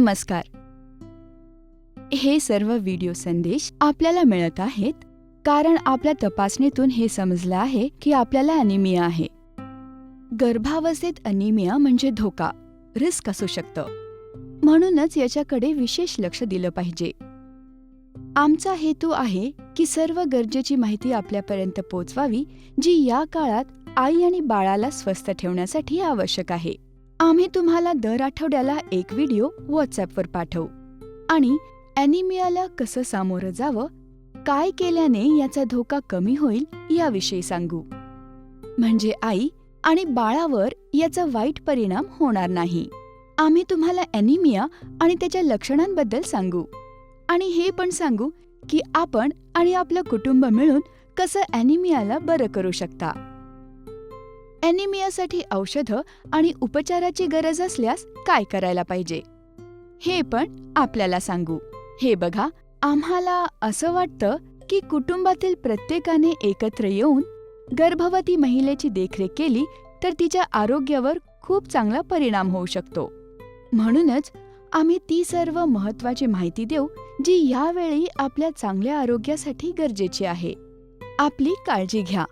नमस्कार. हे सर्व व्हिडिओ संदेश आपल्याला मिळत आहेत कारण आपल्या तपासणीतून हे समजलं आहे की आपल्याला अनिमिया आहे. गर्भावस्थेत अनिमिया म्हणजे धोका रिस्क असू शकतं. म्हणूनच याच्याकडे विशेष लक्ष दिलं पाहिजे. आमचा हेतू आहे की सर्व गरजेची माहिती आपल्यापर्यंत पोचवावी जी या काळात आई आणि बाळाला स्वस्थ ठेवण्यासाठी आवश्यक आहे. आम्ही तुम्हाला दर आठवड्याला एक व्हिडिओ व्हॉट्सॲपवर पाठवू. आणि ॲनिमियाला कसं सामोरं जावं काय केल्याने याचा धोका कमी होईल याविषयी सांगू. म्हणजे आई आणि बाळावर याचा वाईट परिणाम होणार नाही. आम्ही तुम्हाला ॲनिमिया आणि त्याच्या लक्षणांबद्दल सांगू. आणि हे पण सांगू की आपण आणि आपलं कुटुंब मिळून कसं ॲनिमियाला बरं करू शकता. ॲनिमियासाठी औषधं आणि उपचाराची गरज असल्यास काय करायला पाहिजे? हे पण आपल्याला सांगू. हे बघा आम्हाला असं वाटतं की कुटुंबातील प्रत्येकाने एकत्र येऊन गर्भवती महिलेची देखरेख केली तर तिच्या आरोग्यावर खूप चांगला परिणाम होऊ शकतो. म्हणूनच आम्ही ती सर्व महत्वाची माहिती देऊ जी यावेळी आपल्या चांगल्या आरोग्यासाठी गरजेची आहे. आपली काळजी घ्या.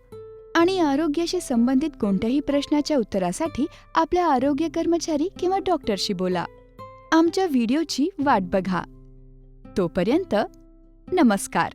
आणि आरोग्याशी संबंधित कोणत्याही प्रश्नाच्या उत्तरासाठी आपल्या आरोग्य कर्मचारी किंवा डॉक्टरशी बोला. आमच्या व्हिडिओची वाट बघा. तोपर्यंत नमस्कार.